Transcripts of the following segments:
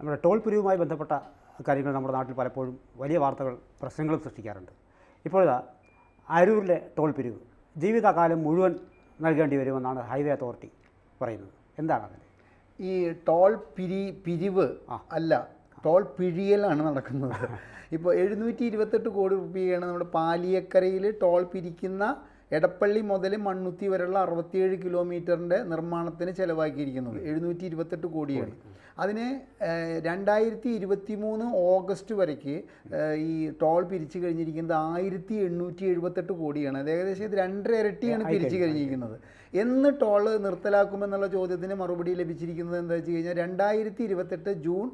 നമ്മുടെ ടോൾ പിരിവുമായി ബന്ധപ്പെട്ട കാര്യങ്ങൾ നമ്മുടെ നാട്ടിൽ പലപ്പോഴും വലിയ വാർത്തകൾ പ്രശ്നങ്ങളും സൃഷ്ടിക്കാറുണ്ട്. ഇപ്പോഴിതാ അരൂരിലെ ടോൾ പിരിവ് ജീവിതകാലം മുഴുവൻ നൽകേണ്ടി വരുമെന്നാണ് ഹൈവേ അതോറിറ്റി പറയുന്നത്. എന്താണ് അതിന്? ഈ ടോൾ പിരി പിരിവ് അല്ല ടോൾ പിഴിയലാണ് നടക്കുന്നത്. ഇപ്പോൾ എഴുന്നൂറ്റി ഇരുപത്തെട്ട് കോടി രൂപയാണ് നമ്മുടെ പാലിയക്കരയിൽ ടോൾ പിരിക്കുന്ന എടപ്പള്ളി മുതൽ മണ്ണുത്തി വരെയുള്ള അറുപത്തിയേഴ് കിലോമീറ്ററിന്റെ നിർമ്മാണത്തിന് ചിലവാക്കിയിരിക്കുന്നത് എഴുന്നൂറ്റി ഇരുപത്തെട്ട് കോടിയാണ്. അതിന് രണ്ടായിരത്തി ഇരുപത്തി മൂന്ന് ഓഗസ്റ്റ് വരയ്ക്ക് ഈ ടോൾ പിരിച്ചു കഴിഞ്ഞിരിക്കുന്നത് ആയിരത്തി എണ്ണൂറ്റി എഴുപത്തെട്ട് കോടിയാണ്. അത് ഏകദേശം ഇത് രണ്ടര ഇരട്ടിയാണ് പിരിച്ചു കഴിഞ്ഞിരിക്കുന്നത്. എന്ന് ടോൾ നിർത്തലാക്കുമെന്നുള്ള ചോദ്യത്തിന് മറുപടി ലഭിച്ചിരിക്കുന്നത് എന്താ വെച്ച് കഴിഞ്ഞാൽ രണ്ടായിരത്തി ഇരുപത്തെട്ട് ജൂൺ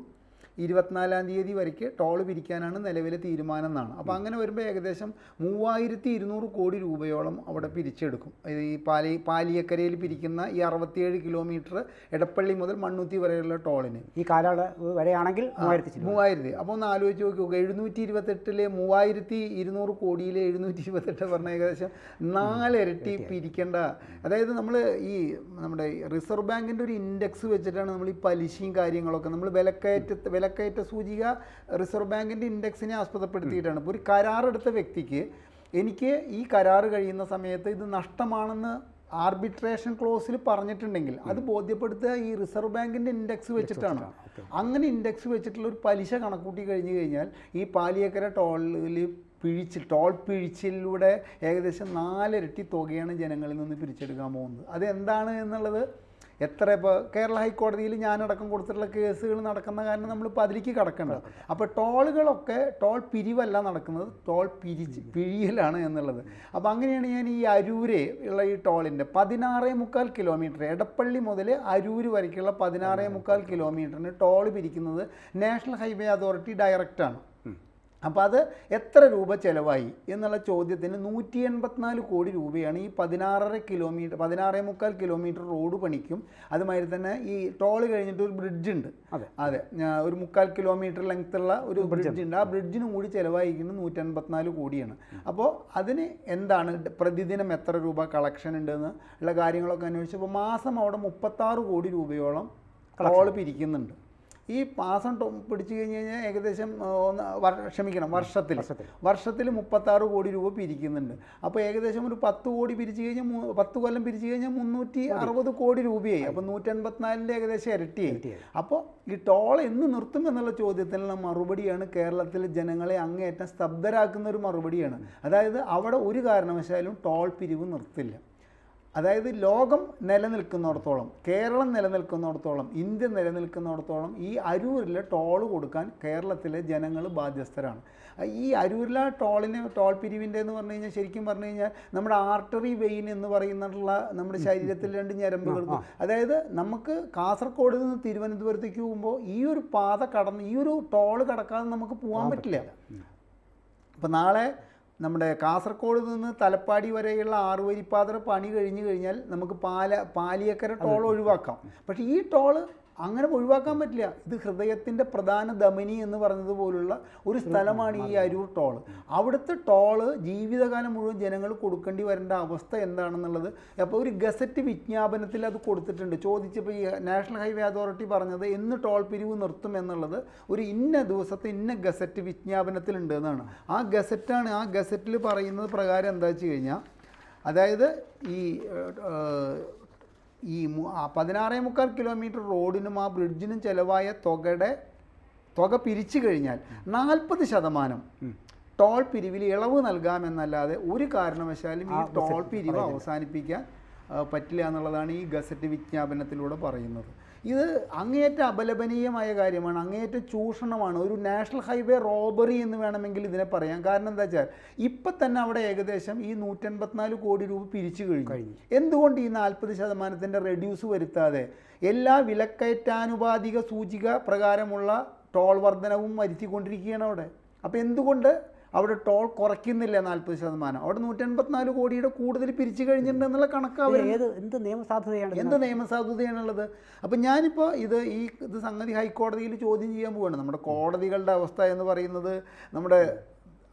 ഇരുപത്തിനാലാം തീയതി വരയ്ക്ക് ടോൾ പിരിക്കാനാണ് നിലവിലെ തീരുമാനം എന്നാണ്. അപ്പോൾ അങ്ങനെ വരുമ്പോൾ ഏകദേശം മൂവായിരത്തി ഇരുന്നൂറ് കോടി രൂപയോളം അവിടെ പിരിച്ചെടുക്കും. ഈ പാലി പാലിയക്കരയിൽ പിരിക്കുന്ന ഈ അറുപത്തിയേഴ് കിലോമീറ്റർ എടപ്പള്ളി മുതൽ മണ്ണൂത്തി വരെയുള്ള ടോളിന്. ഈ കാലയളവ് വരെയാണെങ്കിൽ മൂവായിരത്തി. മൂവായിരത്തി. അപ്പോൾ ഒന്ന് ആലോചിച്ച് നോക്കുക എഴുന്നൂറ്റി ഇരുപത്തെട്ടിലെ മൂവായിരത്തി ഇരുന്നൂറ് കോടിയിലെ എഴുന്നൂറ്റി ഇരുപത്തെട്ട് പറഞ്ഞ ഏകദേശം നാലിരട്ടി പിരിക്കേണ്ട. അതായത് നമ്മൾ ഈ നമ്മുടെ റിസർവ് ബാങ്കിന്റെ ഒരു ഇൻഡെക്സ് വെച്ചിട്ടാണ് നമ്മൾ ഈ പലിശയും കാര്യങ്ങളൊക്കെ നമ്മൾ വിലക്കയറ്റ വിലക്കയറ്റ സൂചിക റിസർവ് ബാങ്കിന്റെ ഇൻഡെക്സിനെ ആസ്പദപ്പെടുത്തിയിട്ടാണ്. ഇപ്പോൾ ഒരു കരാറെടുത്ത വ്യക്തിക്ക് എനിക്ക് ഈ കരാറ് കഴിയുന്ന സമയത്ത് ഇത് നഷ്ടമാണെന്ന് ആർബിട്രേഷൻ ക്ലോസിൽ പറഞ്ഞിട്ടുണ്ടെങ്കിൽ അത് ബോധ്യപ്പെടുത്തുക ഈ റിസർവ് ബാങ്കിന്റെ ഇൻഡെക്സ് വെച്ചിട്ടാണ്. അങ്ങനെ ഇൻഡെക്സ് വെച്ചിട്ടുള്ള ഒരു പലിശ കണക്കൂട്ടി കഴിഞ്ഞു കഴിഞ്ഞാൽ ഈ പാലിയേക്കര ടോളിൽ പിഴിച്ച് ടോൾ പിഴിച്ചിലൂടെ ഏകദേശം നാലിരട്ടി തുകയാണ് ജനങ്ങളിൽ നിന്ന് പിരിച്ചെടുക്കാൻ പോകുന്നത്. അത് എന്താണ് എന്നുള്ളത് എത്ര ഇപ്പോൾ കേരള ഹൈക്കോടതിയിൽ ഞാനടക്കം കൊടുത്തിട്ടുള്ള കേസുകൾ നടക്കുന്ന കാരണം നമ്മളിപ്പോൾ അതിലേക്ക് കടക്കേണ്ടത് അപ്പോൾ ടോളുകളൊക്കെ ടോൾ പിരിവല്ല നടക്കുന്നത് ടോൾ പിരിച്ച് പിഴിയലാണ് എന്നുള്ളത്. അപ്പോൾ അങ്ങനെയാണ് ഞാൻ ഈ അരൂര് ഉള്ള ഈ ടോളിന്റെ പതിനാറേ മുക്കാൽ കിലോമീറ്റർ എടപ്പള്ളി മുതൽ അരൂര് വരയ്ക്കുള്ള പതിനാറേ മുക്കാൽ കിലോമീറ്ററിന് ടോൾ പിരിക്കുന്നത് നാഷണൽ ഹൈവേ അതോറിറ്റി ഡയറക്റ്റാണ്. അപ്പോൾ അത് എത്ര രൂപ ചിലവായി എന്നുള്ള ചോദ്യത്തിന് നൂറ്റി എൺപത്തിനാല് കോടി രൂപയാണ് ഈ പതിനാറര കിലോമീറ്റർ പതിനാറേ മുക്കാൽ കിലോമീറ്റർ റോഡ് പണിക്കും. അതുമാതിരി തന്നെ ഈ ടോൾ കഴിഞ്ഞിട്ട് ഒരു ബ്രിഡ്ജ് ഉണ്ട്. അതെ. അതെ. ഒരു മുക്കാൽ കിലോമീറ്റർ ലെങ്ത്തുള്ള ഒരു ബ്രിഡ്ജ് ഉണ്ട്. ആ ബ്രിഡ്ജിനും കൂടി ചിലവായിരിക്കുന്നത് നൂറ്റി എൺപത്തിനാല് കോടിയാണ്. അപ്പോൾ അതിന് എന്താണ് പ്രതിദിനം എത്ര രൂപ കളക്ഷൻ ഉണ്ടെന്ന് ഉള്ള കാര്യങ്ങളൊക്കെ അന്വേഷിച്ചപ്പോൾ മാസം അവിടെ മുപ്പത്താറ് കോടി രൂപയോളം ടോൾ പിരിക്കുന്നുണ്ട്. ഈ പാസം പിടിച്ചു കഴിഞ്ഞ് കഴിഞ്ഞാൽ ഏകദേശം ഒന്ന് ക്ഷമിക്കണം വർഷത്തിൽ. വർഷത്തിൽ. മുപ്പത്താറ് കോടി രൂപ പിരിക്കുന്നുണ്ട്. അപ്പോൾ ഏകദേശം ഒരു പത്ത് കോടി പിരിച്ചു കഴിഞ്ഞാൽ പത്ത് കൊല്ലം പിരിച്ചു കഴിഞ്ഞാൽ മുന്നൂറ്റി അറുപത് കോടി രൂപയായി. അപ്പോൾ നൂറ്റൻപത്തിനാലിന്റെ ഏകദേശം ഇരട്ടി ഇരട്ടിയായി. അപ്പോൾ ഈ ടോൾ എന്ന് നിർത്തും എന്നുള്ള ചോദ്യത്തിനുള്ള മറുപടിയാണ് കേരളത്തിലെ ജനങ്ങളെ അങ്ങേയറ്റം സ്തബ്ധരാക്കുന്ന ഒരു മറുപടിയാണ്. അതായത് അവിടെ ഒരു കാരണവശാലും ടോൾ പിരിവ് നിർത്തില്ല. അതായത് ലോകം നിലനിൽക്കുന്നിടത്തോളം കേരളം നിലനിൽക്കുന്നിടത്തോളം ഇന്ത്യ നിലനിൽക്കുന്നിടത്തോളം ഈ അരൂരിലെ ടോൾ കൊടുക്കാൻ കേരളത്തിലെ ജനങ്ങൾ ബാധ്യസ്ഥരാണ്. ഈ അരൂരിലെ ടോളിന് ടോൾ പിരിവിന്റെ എന്ന് പറഞ്ഞു കഴിഞ്ഞാൽ ശരിക്കും പറഞ്ഞു കഴിഞ്ഞാൽ നമ്മുടെ ആർട്ടറി വെയിൻ എന്ന് പറയുന്നുള്ള നമ്മുടെ ശരീരത്തിൽ രണ്ട് ഞരമ്പുകൾ അതായത് നമുക്ക് കാസർഗോഡ് നിന്ന് തിരുവനന്തപുരത്തേക്ക് പോകുമ്പോൾ ഈ ഒരു പാത കടന്ന് ഈ ഒരു ടോൾ കടക്കാതെ നമുക്ക് പോകാൻ പറ്റില്ല. അപ്പം നാളെ നമ്മുടെ കാസർഗോഡ് നിന്ന് തലപ്പാടി വരെയുള്ള ആറുവരിപ്പാതയുടെ പണി കഴിഞ്ഞു കഴിഞ്ഞാൽ നമുക്ക് പാല പാലിയക്കര ടോൾ ഒഴിവാക്കാം. പക്ഷേ ഈ ടോൾ അങ്ങനെ ഒഴിവാക്കാൻ പറ്റില്ല. ഇത് ഹൃദയത്തിന്റെ പ്രധാന ധമനി എന്ന് പറഞ്ഞതുപോലുള്ള ഒരു സ്ഥലമാണ് ഈ അരൂർ ടോൾ അവിടുത്തെ ടോൾ ജീവിതകാലം മുഴുവൻ ജനങ്ങൾ കൊടുക്കേണ്ടി വരേണ്ട അവസ്ഥ എന്താണെന്നുള്ളത് അപ്പോൾ ഒരു ഗസറ്റ് വിജ്ഞാപനത്തിൽ അത് കൊടുത്തിട്ടുണ്ട്. ചോദിച്ചപ്പോൾ ഈ നാഷണൽ ഹൈവേ അതോറിറ്റി പറഞ്ഞത് എന്ന് ടോൾ പിരിവ് നിർത്തും എന്നുള്ളത് ഒരു ഇന്ന ദിവസത്തെ ഇന്ന ഗസറ്റ് വിജ്ഞാപനത്തിലുണ്ട് എന്നാണ്. ആ ഗസറ്റാണ് ആ ഗസറ്റിൽ പറയുന്നത് പ്രകാരം എന്താ വെച്ച് കഴിഞ്ഞാൽ അതായത് ഈ ഈ പതിനാറേ മുക്കാൽ കിലോമീറ്റർ റോഡിനും ആ ബ്രിഡ്ജിനും ചിലവായ തുകയുടെ തുക പിരിച്ചു കഴിഞ്ഞാൽ നാൽപ്പത് ശതമാനം ടോൾ പിരിവിൽ ഇളവ് നൽകാമെന്നല്ലാതെ ഒരു കാരണവശാലും ഈ ടോൾ പിരിവ് അവസാനിപ്പിക്കാൻ പറ്റില്ല എന്നുള്ളതാണ് ഈ ഗസറ്റ് വിജ്ഞാപനത്തിലൂടെ പറയുന്നത്. ഇത് അങ്ങേയറ്റം അപലപനീയമായ കാര്യമാണ് അങ്ങേയറ്റം ചൂഷണമാണ് ഒരു നാഷണൽ ഹൈവേ റോബറി എന്ന് വേണമെങ്കിൽ ഇതിനെ പറയാം. കാരണം എന്താ വെച്ചാൽ ഇപ്പം തന്നെ അവിടെ ഏകദേശം ഈ നൂറ്റൻപത്തിനാല് കോടി രൂപ പിരിച്ചു കഴിഞ്ഞു. എന്തുകൊണ്ട് ഈ നാൽപ്പത് ശതമാനത്തിന്റെ റെഡ്യൂസ് വരുത്താതെ? എല്ലാ വിലക്കയറ്റാനുപാതിക സൂചിക പ്രകാരമുള്ള ടോൾ വർധനവും വരുത്തിക്കൊണ്ടിരിക്കുകയാണ് അവിടെ. അപ്പോൾ എന്തുകൊണ്ട് അവിടെ ടോൾ കുറയ്ക്കുന്നില്ല നാൽപ്പത് ശതമാനം. അവിടെ നൂറ്റൻപത്തിനാല് കോടിയുടെ കൂടുതൽ പിരിച്ചു കഴിഞ്ഞിട്ടുണ്ട് എന്നുള്ള കണക്ക് അവർ ഇത് ഏത് എന്ത് നിയമസാധുതയാണ്? എന്ത് നിയമസാധുതയാണുള്ളത്? അപ്പം ഞാനിപ്പോൾ ഇത് ഈ ഇത് സംഗതി ഹൈക്കോടതിയിൽ ചോദ്യം ചെയ്യാൻ പോവുകയാണ് നമ്മുടെ കോടതികളുടെ അവസ്ഥ എന്ന് പറയുന്നത് നമ്മുടെ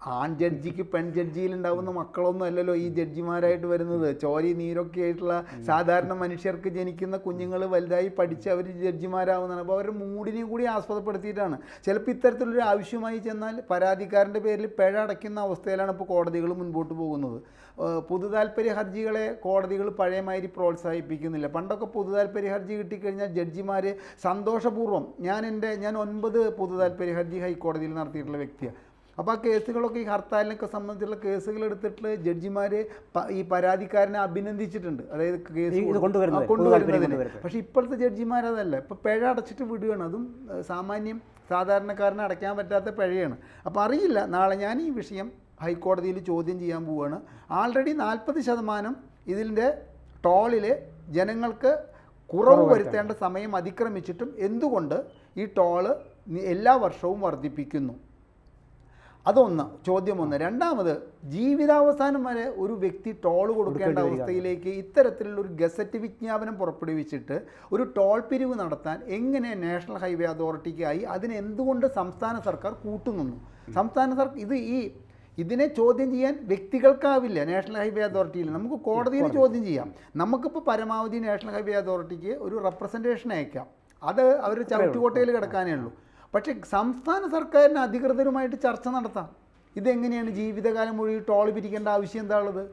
ആൺ ജഡ്ജിക്ക് പെൺ ജഡ്ജിയിൽ ഉണ്ടാവുന്ന മക്കളൊന്നും അല്ലല്ലോ ഈ ജഡ്ജിമാരായിട്ട് വരുന്നത്. ചോരി നീരൊക്കെ ആയിട്ടുള്ള സാധാരണ മനുഷ്യർക്ക് ജനിക്കുന്ന കുഞ്ഞുങ്ങൾ വലുതായി പഠിച്ച് അവർ ജഡ്ജിമാരാവുന്നതാണ്. അപ്പോൾ അവരുടെ മൂടിനെയും കൂടി ആസ്പദപ്പെടുത്തിയിട്ടാണ്. ചിലപ്പോൾ ഇത്തരത്തിലൊരു ആവശ്യമായി ചെന്നാൽ പരാതിക്കാരന്റെ പേരിൽ പിഴ അടയ്ക്കുന്ന അവസ്ഥയിലാണ് ഇപ്പോൾ കോടതികൾ മുൻപോട്ട് പോകുന്നത്. ഏഹ് താല്പര്യ ഹർജികളെ കോടതികൾ പഴയമാതിരി പ്രോത്സാഹിപ്പിക്കുന്നില്ല. പണ്ടൊക്കെ പൊതു താല്പര്യ ഹർജി കിട്ടിക്കഴിഞ്ഞാൽ ജഡ്ജിമാർ സന്തോഷപൂർവം ഞാൻ എന്റെ ഞാൻ ഒൻപത് പൊതു താല്പര്യ ഹർജി ഹൈക്കോടതിയിൽ നടത്തിയിട്ടുള്ള വ്യക്തിയാണ്. അപ്പോൾ ആ കേസുകളൊക്കെ ഈ ഹർത്താലിനൊക്കെ സംബന്ധിച്ചുള്ള കേസുകൾ എടുത്തിട്ട് ജഡ്ജിമാർ ഈ പരാതിക്കാരനെ അഭിനന്ദിച്ചിട്ടുണ്ട്. അതായത് കേസ് കൊണ്ടുവരുന്നതിന് കൊണ്ടുവരുന്നത്. പക്ഷേ ഇപ്പോഴത്തെ ജഡ്ജിമാർ അതല്ല. ഇപ്പോൾ പിഴ അടച്ചിട്ട് വിടുകയാണ്. അതും സാമാന്യം സാധാരണക്കാരന് അടയ്ക്കാൻ പറ്റാത്ത പിഴയാണ്. അപ്പോൾ അറിയില്ല. നാളെ ഞാൻ ഈ വിഷയം ഹൈക്കോടതിയിൽ ചോദ്യം ചെയ്യാൻ പോവുകയാണ് ആൾറെഡി നാൽപ്പത് ശതമാനം ഇതിന്റെ ടോളിൽ ജനങ്ങൾക്ക് കുറവ് വരുത്തേണ്ട സമയം അതിക്രമിച്ചിട്ടും എന്തുകൊണ്ട് ഈ ടോൾ എല്ലാ വർഷവും വർദ്ധിപ്പിക്കുന്നു? അതൊന്ന് ചോദ്യം ഒന്ന് രണ്ടാമത് ജീവിതാവസാനം വരെ ഒരു വ്യക്തി ടോൾ കൊടുക്കേണ്ട അവസ്ഥയിലേക്ക് ഇത്തരത്തിലുള്ള ഒരു ഗസറ്റ് വിജ്ഞാപനം പുറപ്പെടുവിച്ചിട്ട് ഒരു ടോൾ പിരിവ് നടത്താൻ എങ്ങനെ നാഷണൽ ഹൈവേ അതോറിറ്റിക്കായി അതിന് എന്തുകൊണ്ട് സംസ്ഥാന സർക്കാർ കൂട്ടുനിന്നു? സംസ്ഥാന സർക്കാർ ഇത് ഈ ഇതിനെ ചോദ്യം ചെയ്യാൻ വ്യക്തികൾക്കാവില്ല നാഷണൽ ഹൈവേ അതോറിറ്റിയിൽ. നമുക്ക് കോടതിയിൽ ചോദ്യം ചെയ്യാം. നമുക്കിപ്പോൾ പരമാവധി നാഷണൽ ഹൈവേ അതോറിറ്റിക്ക് ഒരു റെപ്രസെന്റേഷൻ അയക്കാം. അത് അവർ ചവിറ്റുകോട്ടയിൽ കിടക്കാനേ ഉള്ളൂ. പക്ഷേ സംസ്ഥാന സർക്കാരിന് അധികൃതരുമായിട്ട് ചർച്ച നടത്താം. ഇതെങ്ങനെയാണ് ജീവിതകാലം മുഴുവൻ ടോൾ പിരിക്കേണ്ട ആവശ്യം എന്താ ഉള്ളത്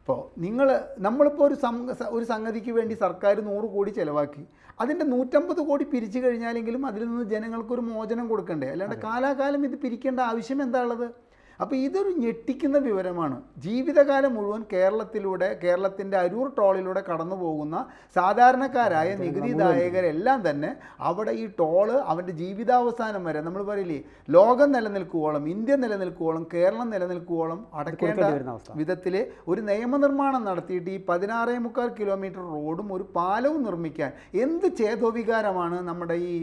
ഇപ്പോൾ നിങ്ങൾ നമ്മളിപ്പോൾ ഒരു സം ഒരു സംഗതിക്ക് വേണ്ടി സർക്കാർ നൂറ് കോടി ചിലവാക്കി. അതിന്റെ നൂറ്റമ്പത് കോടി പിരിച്ചു കഴിഞ്ഞാലെങ്കിലും അതിൽ നിന്ന് ജനങ്ങൾക്കൊരു മോചനം കൊടുക്കണ്ടേ? അല്ലാണ്ട് കാലാകാലം ഇത് പിരിക്കേണ്ട ആവശ്യം എന്താ ഉള്ളത് അപ്പോൾ ഇതൊരു ഞെട്ടിക്കുന്ന വിവരമാണ് ജീവിതകാലം മുഴുവൻ കേരളത്തിലൂടെ കേരളത്തിന്റെ അരൂർ ടോളിലൂടെ കടന്നു പോകുന്ന സാധാരണക്കാരായ നികുതിദായകരെല്ലാം തന്നെ അവിടെ ഈ ടോൾ അവന്റെ ജീവിതാവസാനം വരെ നമ്മൾ പറയില്ലേ ലോകം നിലനിൽക്കുവോളം ഇന്ത്യ നിലനിൽക്കുവോളം കേരളം നിലനിൽക്കുവോളം അടക്കേണ്ട. വിധത്തിൽ ഒരു നിയമനിർമ്മാണം നടത്തിയിട്ട് ഈ പതിനാറേ മുക്കാൽ കിലോമീറ്റർ റോഡും ഒരു പാലവും നിർമ്മിക്കാൻ എന്ത് ചേതോവികാരമാണ് നമ്മുടെ ഈ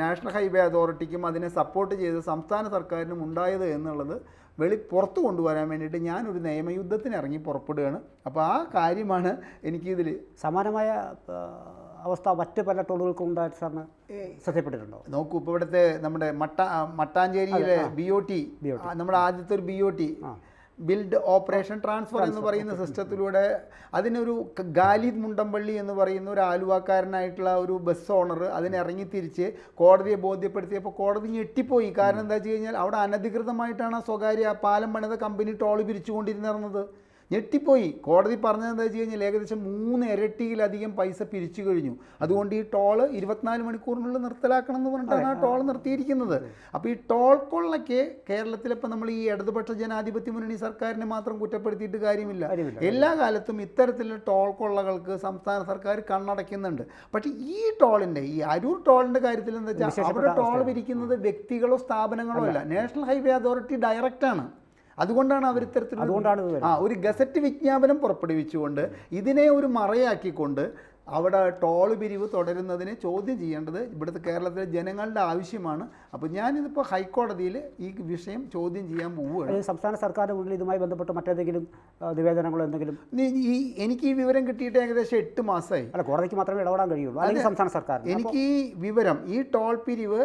നാഷണൽ ഹൈവേ അതോറിറ്റിക്കും അതിനെ സപ്പോർട്ട് ചെയ്ത് സംസ്ഥാന സർക്കാരിനും ഉണ്ടായത് എന്നുള്ളത് വെളി പുറത്തു കൊണ്ടുവരാൻ വേണ്ടിയിട്ട് ഞാനൊരു നിയമയുദ്ധത്തിന് ഇറങ്ങി പുറപ്പെടുകയാണ്. അപ്പോൾ ആ കാര്യമാണ് എനിക്കിതിൽ സമാനമായ അവസ്ഥ മറ്റ് പല ടോളുകൾക്കും ഉണ്ടായിട്ട് സാറിന് ശ്രദ്ധപ്പെട്ടിട്ടുണ്ടോ നോക്കൂ ഇപ്പോൾ ഇവിടുത്തെ നമ്മുടെ മട്ട മട്ടാഞ്ചേരിയിലെ ബി ഒ ടി നമ്മുടെ ആദ്യത്തെ ഒരു B O T build operation transfer എന്ന് പറയുന്ന സിസ്റ്റത്തിലൂടെ അതിനൊരു ഗാലിദ് മുണ്ടമ്പള്ളി എന്ന് പറയുന്ന ഒരു ആലുവാക്കാരനായിട്ടുള്ള ഒരു ബസ് ഓണർ അതിനിറങ്ങി തിരിച്ച് കോടതിയെ ബോധ്യപ്പെടുത്തിയപ്പോൾ കോടതി ഞെട്ടിപ്പോയി. കാരണം എന്താ വെച്ച് കഴിഞ്ഞാൽ അവിടെ അനധികൃതമായിട്ടാണ് ആ സ്വകാര്യ പാലം പണിത കമ്പനി ടോൾ പിരിച്ചുകൊണ്ടിരുന്നിരുന്നത് ഞെട്ടിപ്പോയി. കോടതി പറഞ്ഞത് എന്താ വെച്ച് കഴിഞ്ഞാൽ ഏകദേശം മൂന്ന് ഇരട്ടിയിലധികം പൈസ പിരിച്ചു കഴിഞ്ഞു. അതുകൊണ്ട് ഈ ടോൾ ഇരുപത്തിനാല് മണിക്കൂറിനുള്ളിൽ നിർത്തലാക്കണം എന്ന് പറഞ്ഞിട്ടാണ് ആ ടോൾ നിർത്തിയിരിക്കുന്നത്. അപ്പോൾ ഈ ടോൾ കൊള്ളയ്ക്ക് കേരളത്തിലിപ്പോൾ നമ്മൾ ഈ ഇടതുപക്ഷ ജനാധിപത്യ മുന്നണി സർക്കാരിനെ മാത്രം കുറ്റപ്പെടുത്തിയിട്ട് കാര്യമില്ല. എല്ലാ കാലത്തും ഇത്തരത്തിലുള്ള ടോൾ കൊള്ളകൾക്ക് സംസ്ഥാന സർക്കാർ കണ്ണടയ്ക്കുന്നുണ്ട്. പക്ഷേ ഈ ടോളിന്റെ ഈ അരൂർ ടോളിന്റെ കാര്യത്തിൽ എന്താ വെച്ചാൽ അവിടെ ടോൾ പിരിക്കുന്നത് വ്യക്തികളോ സ്ഥാപനങ്ങളോ അല്ല. നാഷണൽ ഹൈവേ അതോറിറ്റി ഡയറക്റ്റാണ്. അതുകൊണ്ടാണ് അവർ ഇത്തരത്തിൽ അതുകൊണ്ടാണ് ആ ഒരു ഗസറ്റ് വിജ്ഞാപനം പുറപ്പെടുവിച്ചുകൊണ്ട് ഇതിനെ ഒരു മറയാക്കിക്കൊണ്ട് അവിടെ ടോൾ പിരിവ് തുടരുന്നതിനെ ചോദ്യം ചെയ്യേണ്ടത് ഇവിടുത്തെ കേരളത്തിലെ ജനങ്ങളുടെ ആവശ്യമാണ്. അപ്പോൾ ഞാനിതിപ്പോൾ ഹൈക്കോടതിയിൽ ഈ വിഷയം ചോദ്യം ചെയ്യാൻ പോവുകയാണ്. സംസ്ഥാന സർക്കാരിന്റെ ഉള്ളിൽ ഇതുമായി ബന്ധപ്പെട്ട് മറ്റേതെങ്കിലും നിവേദനങ്ങളോ എന്തെങ്കിലും? ഈ എനിക്ക് ഈ വിവരം കിട്ടിയിട്ട് ഏകദേശം എട്ട് മാസമായി. അല്ല കോടതിക്ക് മാത്രമേ ഇടപെടാൻ കഴിയുള്ളൂ. അല്ലെങ്കിൽ സംസ്ഥാന സർക്കാർ എനിക്ക് ഈ വിവരം ഈ ടോൾ പിരിവ്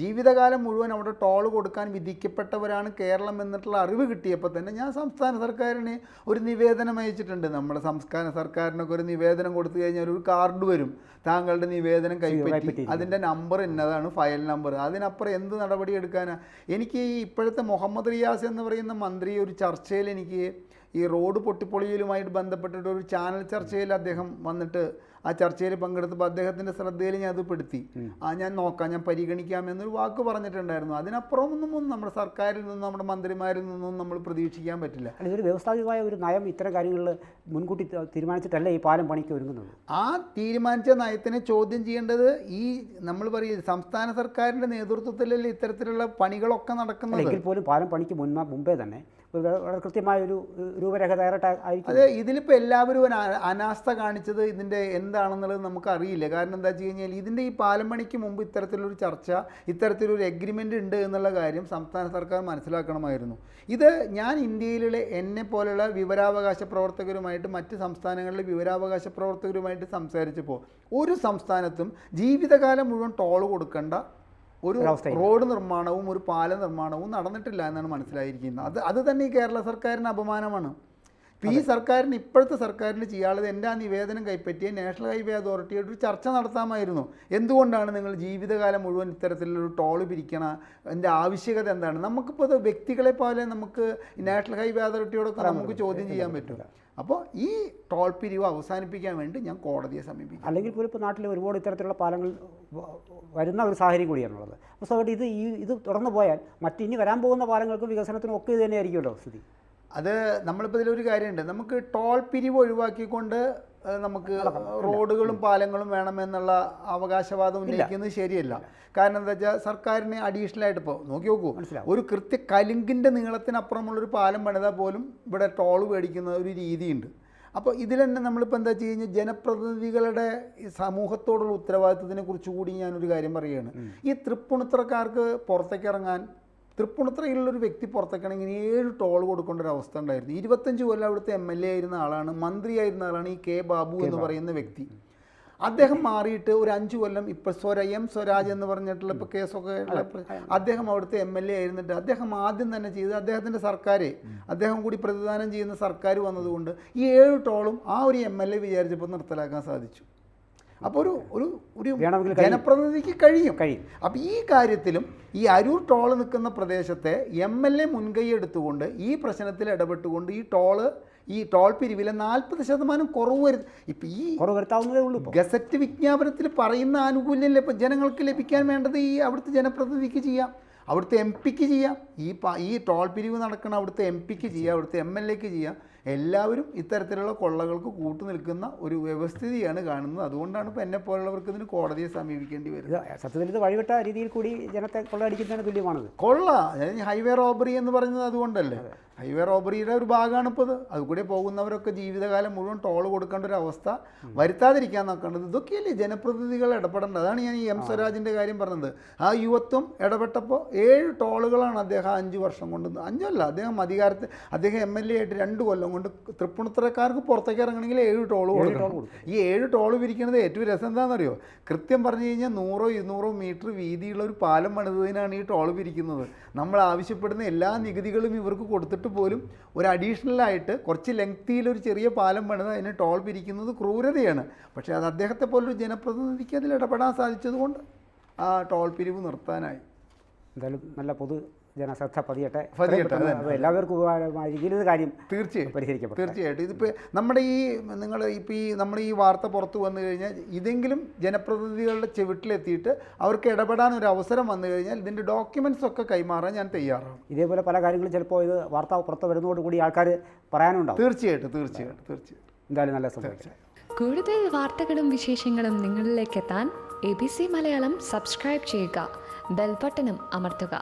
ജീവിതകാലം മുഴുവൻ അവിടെ ടോൾ കൊടുക്കാൻ വിധിക്കപ്പെട്ടവരാണ് കേരളം എന്നിട്ടുള്ള അറിവ് കിട്ടിയപ്പോൾ തന്നെ ഞാൻ സംസ്ഥാന സർക്കാരിന് ഒരു നിവേദനം അയച്ചിട്ടുണ്ട്. നമ്മുടെ സംസ്ഥാന സർക്കാരിനൊക്കെ ഒരു നിവേദനം കൊടുത്തു കഴിഞ്ഞാൽ ഒരു കാർഡ് വരും. താങ്കളുടെ നിവേദനം കൈപ്പറ്റി. അതിന്റെ നമ്പർ ഇന്നതാണ് ഫയൽ നമ്പർ. അതിനപ്പുറം എന്ത് നടപടി എടുക്കാനാണ് എനിക്ക് ഈ ഇപ്പോഴത്തെ മുഹമ്മദ് റിയാസ് എന്ന് പറയുന്ന മന്ത്രി ഒരു ചർച്ചയിൽ എനിക്ക് ഈ റോഡ് പൊട്ടിപ്പൊളിയലുമായിട്ട് ബന്ധപ്പെട്ടിട്ട് ഒരു ചാനൽ ചർച്ചയിൽ അദ്ദേഹം വന്നിട്ട് ആ ചർച്ചയിൽ പങ്കെടുത്തപ്പോൾ അദ്ദേഹത്തിന്റെ ശ്രദ്ധയിൽ ഞാൻ അത് പെടുത്തി. ആ ഞാൻ നോക്കാം ഞാൻ പരിഗണിക്കാം എന്നൊരു വാക്ക് പറഞ്ഞിട്ടുണ്ടായിരുന്നു. അതിനപ്പുറം ഒന്നും നമ്മുടെ സർക്കാരിൽ നിന്നും നമ്മുടെ മന്ത്രിമാരിൽ നിന്നും നമ്മൾ പ്രതീക്ഷിക്കാൻ പറ്റില്ല. ഒരു ഇതൊരു വ്യവസ്ഥാപികമായ ഒരു നയം ഇത്തരം കാര്യങ്ങളിൽ മുൻകൂട്ടി തീരുമാനിച്ചിട്ടല്ലേ ഈ പാലം പണിക്ക് ഒരുങ്ങുന്നത്. ആ തീരുമാനിച്ച നയത്തിനെ ചോദ്യം ചെയ്യേണ്ടത് ഈ നമ്മൾ പറയും സംസ്ഥാന സർക്കാരിന്റെ നേതൃത്വത്തിലല്ലേ ഇത്തരത്തിലുള്ള പണികളൊക്കെ നടക്കുന്നത്? എങ്കിൽ പോലും പാലം പണിക്ക് മുൻപേ തന്നെ വളരെ കൃത്യമായ ഒരു ഏഹ്, രൂപരേഖ തയ്യാറായിട്ട് അതെ ഇതിലിപ്പോൾ എല്ലാവരും അനാസ്ഥ കാണിച്ചത് ഇതിന്റെ എന്താണെന്നുള്ളത് നമുക്ക് അറിയില്ല കാരണം എന്താ വെച്ച് കഴിഞ്ഞാൽ ഇതിന്റെ ഈ പാലമണിക്ക് മുമ്പ് ഇത്തരത്തിലൊരു ചർച്ച ഇത്തരത്തിലൊരു എഗ്രിമെന്റ് ഉണ്ട് എന്നുള്ള കാര്യം സംസ്ഥാന സർക്കാർ മനസ്സിലാക്കണമായിരുന്നു. ഇത് ഞാൻ ഇന്ത്യയിലുള്ള എന്നെ പോലുള്ള വിവരാവകാശ പ്രവർത്തകരുമായിട്ട് മറ്റ് സംസ്ഥാനങ്ങളിലെ വിവരാവകാശ പ്രവർത്തകരുമായിട്ട് സംസാരിച്ചപ്പോൾ ഒരു സംസ്ഥാനത്തും ജീവിതകാലം മുഴുവൻ ടോൾ കൊടുക്കേണ്ട ഒരു റോഡ് നിർമ്മാണവും ഒരു പാല നിർമ്മാണവും നടന്നിട്ടില്ല എന്നാണ് മനസ്സിലായിരിക്കുന്നത്. അത് അത് തന്നെ ഈ കേരള സർക്കാരിന് അപമാനമാണ്. ഈ സർക്കാരിന് ഇപ്പോഴത്തെ സർക്കാരിന് ചെയ്യാനുള്ളത് എന്റെ ആ നിവേദനം കൈപ്പറ്റിയ? നാഷണൽ ഹൈവേ അതോറിറ്റിയോട് ഒരു ചർച്ച നടത്താമായിരുന്നു. എന്തുകൊണ്ടാണ് നിങ്ങൾ ജീവിതകാലം മുഴുവൻ ഇത്തരത്തിലൊരു ടോൾ പിരിക്കണ? എന്റെ ആവശ്യകത എന്താണ്? നമുക്കിപ്പോൾ അത് വ്യക്തികളെ പോലെ നമുക്ക് നാഷണൽ ഹൈവേ അതോറിറ്റിയോടൊക്കെ നമുക്ക് ചോദ്യം ചെയ്യാൻ പറ്റില്ല അപ്പോൾ ഈ ടോൾ പിരിവ് അവസാനിപ്പിക്കാൻ വേണ്ടി ഞാൻ കോടതിയെ സമീപിക്കും അല്ലെങ്കിൽ പോലും ഇപ്പോൾ നാട്ടിൽ ഒരുപാട് ഇത്തരത്തിലുള്ള പാലങ്ങൾ വരുന്ന ഒരു സാഹചര്യം കൂടിയാണുള്ളത്. അപ്പോൾ സ്വാഭാവികമായിട്ട് ഇത് ഈ ഇത് തുടർന്ന് പോയാൽ മറ്റിനി വരാൻ പോകുന്ന പാലങ്ങൾക്കും വികസനത്തിനും ഒക്കെ ഇത് തന്നെയായിരിക്കുമല്ലോ സ്ഥിതി. അത് നമ്മളിപ്പോൾ ഇതിലൊരു കാര്യമുണ്ട് നമുക്ക് ടോൾ പിരിവ് ഒഴിവാക്കിക്കൊണ്ട് നമുക്ക് റോഡുകളും പാലങ്ങളും വേണമെന്നുള്ള അവകാശവാദം ഉന്നയിക്കുന്നത് ശരിയല്ല. കാരണം എന്താ വെച്ചാൽ സർക്കാരിന് അഡീഷണൽ ആയിട്ട് ഇപ്പോൾ നോക്കി നോക്കൂ. ഒരു കൃത്യ കലുങ്കിന്റെ നീളത്തിനപ്പുറമുള്ളൊരു പാലം പണിതാൽ പോലും ഇവിടെ ടോൾ മേടിക്കുന്ന ഒരു രീതിയുണ്ട്. അപ്പോൾ ഇതിൽ തന്നെ നമ്മളിപ്പോൾ എന്താ വെച്ച് കഴിഞ്ഞാൽ ജനപ്രതിനിധികളുടെ സമൂഹത്തോടുള്ള ഉത്തരവാദിത്വത്തിനെ കുറിച്ച് കൂടി ഞാനൊരു കാര്യം പറയുകയാണ്. ഈ തൃപ്പുണിത്തറക്കാർക്ക് പുറത്തേക്ക് ഇറങ്ങാൻ തൃപ്പുണിത്തറയിലുള്ളൊരു വ്യക്തി പുറത്തേക്കാണെങ്കിൽ ഏഴ് ടോൾ കൊടുക്കേണ്ട ഒരു അവസ്ഥ ഉണ്ടായിരുന്നു. ഇരുപത്തഞ്ച് കൊല്ലം അവിടുത്തെ എം എൽ എ ആയിരുന്ന ആളാണ് മന്ത്രിയായിരുന്ന ആളാണ് ഈ കെ ബാബു എന്ന് പറയുന്ന വ്യക്തി. അദ്ദേഹം മാറിയിട്ട് ഒരു അഞ്ച് കൊല്ലം ഇപ്പോൾ സ്വര എം സ്വരാജ് എന്ന് പറഞ്ഞിട്ടുള്ള ഇപ്പോൾ കേസൊക്കെ ഉള്ള അദ്ദേഹം അവിടുത്തെ എം എൽ എ ആയിരുന്നിട്ട് അദ്ദേഹം ആദ്യം തന്നെ ചെയ്ത് അദ്ദേഹത്തിന്റെ സർക്കാർ അദ്ദേഹം കൂടി പ്രതിദാനം ചെയ്യുന്ന സർക്കാർ വന്നതുകൊണ്ട് ഈ ഏഴ് ടോളും ആ ഒരു എം എൽ എ വിചാരിച്ചപ്പോൾ നിർത്തലാക്കാൻ സാധിച്ചു. അപ്പോൾ ഒരു ഒരു ഒരു ജനപ്രതിനിധിക്ക് കഴിയും. കഴിയും. അപ്പോൾ ഈ കാര്യത്തിലും ഈ അരൂർ ടോൾ നിൽക്കുന്ന പ്രദേശത്തെ എം എൽ എ മുൻകൈ എടുത്തുകൊണ്ട് ഈ പ്രശ്നത്തിൽ ഇടപെട്ടുകൊണ്ട് ഈ ടോൾ ഈ ടോൾ പിരിവിലെ നാൽപ്പത് ശതമാനം കുറവ് വരും ഇപ്പം ഈ കുറവ് വരുത്താവുന്നതേ ഉള്ളൂ ഗസറ്റ് വിജ്ഞാപനത്തിൽ പറയുന്ന ആനുകൂല്യം ഇപ്പം ജനങ്ങൾക്ക് ലഭിക്കാൻ വേണ്ടത് ഈ അവിടുത്തെ ജനപ്രതിനിധിക്ക് ചെയ്യാം. അവിടുത്തെ എം പിക്ക് ചെയ്യാം. ഈ ഈ ടോൾ പിരിവ് നടക്കുന്ന അവിടുത്തെ എം പിക്ക് ചെയ്യാം. അവിടുത്തെ എം എൽ എക്ക് ചെയ്യാം. എല്ലാവരും ഇത്തരത്തിലുള്ള കൊള്ളകൾക്ക് കൂട്ടു നിൽക്കുന്ന ഒരു വ്യവസ്ഥിതിയാണ് കാണുന്നത്. അതുകൊണ്ടാണ് ഇപ്പോൾ എന്നെ പോലുള്ളവർക്ക് ഇതിന് കോടതിയെ സമീപിക്കേണ്ടി വരുന്നത്. സത്യത്തിൽ ഇത് വഴിവിട്ട രീതിയിൽ കൂടി ജനത്തെ കൊള്ളയടിക്കുന്നതിന് തുല്യമാണ് കൊള്ള. ഹൈവേ റോബറി എന്ന് പറയുന്നത് അതുകൊണ്ടല്ലേ? ഹൈവേ റോബറിയുടെ ഒരു ഭാഗമാണ് ഇപ്പോൾ അത് അതുകൂടി പോകുന്നവരൊക്കെ ജീവിതകാലം മുഴുവൻ ടോൾ കൊടുക്കേണ്ട ഒരു അവസ്ഥ വരുത്താതിരിക്കാൻ നോക്കേണ്ടത് ഇതൊക്കെയല്ലേ ജനപ്രതിനിധികൾ ഇടപെടേണ്ടത്? അതാണ് ഞാൻ ഈ എം സ്വരാജിന്റെ കാര്യം പറഞ്ഞത്. ആ യുവത്വം ഇടപെട്ടപ്പോൾ ഏഴ് ടോളുകളാണ് അദ്ദേഹം അഞ്ച് വർഷം കൊണ്ട് അഞ്ചല്ല അദ്ദേഹം അധികാരത്തിൽ അദ്ദേഹം എം എൽ എ ആയിട്ട് രണ്ട് കൊല്ലം കൊണ്ട് തൃപ്പുണിത്തറക്കാർക്ക് പുറത്തേക്ക് ഇറങ്ങണമെങ്കിൽ ഏഴ് ടോൾ കൊടുക്കണം. ഈ ഏഴ് ടോൾ പിരിക്കുന്നത് ഏറ്റവും രസം എന്താണെന്നറിയോ? കൃത്യം പറഞ്ഞു കഴിഞ്ഞാൽ നൂറോ ഇരുന്നൂറോ മീറ്റർ വീതിയുള്ള ഒരു പാലം പണിതതിനാണ് ഈ ടോൾ പിരിക്കുന്നത് നമ്മൾ ആവശ്യപ്പെടുന്ന എല്ലാ നികുതികളും ഇവർക്ക് കൊടുത്തിട്ട് പോലും ഒരു അഡീഷണലായിട്ട് കുറച്ച് ലെങ്തിയിൽ ഒരു ചെറിയ പാലം പണിത് അതിന് ടോൾ പിരിക്കുന്നത് ക്രൂരതയാണ്. പക്ഷേ അത് അദ്ദേഹത്തെ പോലൊരു ജനപ്രതിനിധിക്ക് അതിൽ ഇടപെടാൻ സാധിച്ചതുകൊണ്ട് ആ ടോൾ പിരിവ് നിർത്താനായി. എന്തായാലും നല്ല പൊതു ജനശ്രദ്ധ പതിയട്ടെ. എല്ലാവർക്കും ഉപകാരമായിരിക്കും ഇത് കാര്യം തീർച്ചയായും പരിഹരിക്കപ്പെടും. തീർച്ചയായിട്ടും. ഇതിപ്പോൾ നമ്മുടെ ഈ നിങ്ങൾ ഇപ്പോൾ ഈ നമ്മൾ ഈ വാർത്ത പുറത്തു വന്നു കഴിഞ്ഞാൽ ഇതെങ്കിലും ജനപ്രതിനിധികളുടെ ചെവിട്ടിലെത്തിയിട്ട് അവർക്ക് ഇടപെടാൻ ഒരു അവസരം വന്നു കഴിഞ്ഞാൽ ഇതിന്റെ ഡോക്യുമെന്റ്സ് ഒക്കെ കൈമാറാൻ ഞാൻ തയ്യാറാണ്. ഇതേപോലെ പല കാര്യങ്ങളും ചിലപ്പോൾ ഇത് വാർത്ത പുറത്ത് വരുന്നതോടുകൂടി ആൾക്കാർ പറയാനുണ്ടാവും. തീർച്ചയായിട്ടും തീർച്ചയായിട്ടും തീർച്ചയായിട്ടും. എന്തായാലും നല്ല സംഭവിക്കും കൂടുതൽ വാർത്തകളും വിശേഷങ്ങളും നിങ്ങളിലേക്ക് എത്താൻ A B C Malayalam subscribe ചെയ്യുക. ബെൽബട്ടനും അമർത്തുക.